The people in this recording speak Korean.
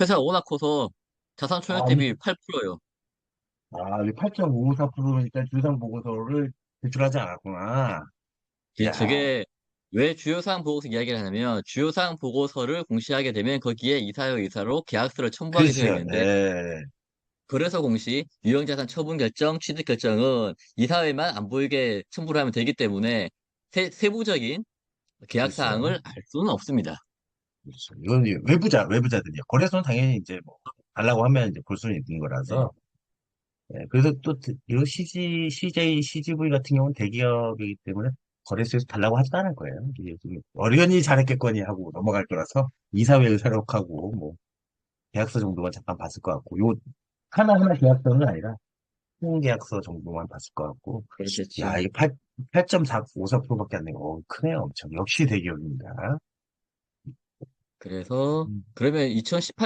회사가 워낙 커서 자산 총액 아, 대비 8%예요. 아, 8.554%니까 주상 보고서를 제출하지 않았구나. 야, 저게 왜 주요사항 보고서 이야기를 하냐면 주요사항 보고서를 공시하게 되면 거기에 이사요 이사로 계약서를 첨부하게 되어 그렇죠. 있는데 예. 그래서 공시 유형자산 처분 결정, 취득 결정은 이사회만 안 보이게 첨부를 하면 되기 때문에 세, 세부적인 계약 그렇죠. 사항을 알 수는 없습니다. 그렇죠. 이건 이제 외부자, 외부자들이요. 거래소는 당연히 이제 뭐, 달라고 하면 이제 볼 수는 있는 네. 거라서. 예, 그래서 또, 이 CG, CJ, CGV 같은 경우는 대기업이기 때문에 거래소에서 달라고 하지도 않을 거예요. 이게 좀 어련히 잘했겠거니 하고 넘어갈 거라서 이사회 의사록 하고, 뭐, 계약서 정도만 잠깐 봤을 것 같고, 요, 하나하나 계약서는 아니라, 총 계약서 정도만 봤을 것 같고, 야, 그렇겠죠. 이게 8, 8.454%밖에 안 되고, 어, 크네요, 엄청. 역시 대기업입니다. 그래서 음. 그러면 2018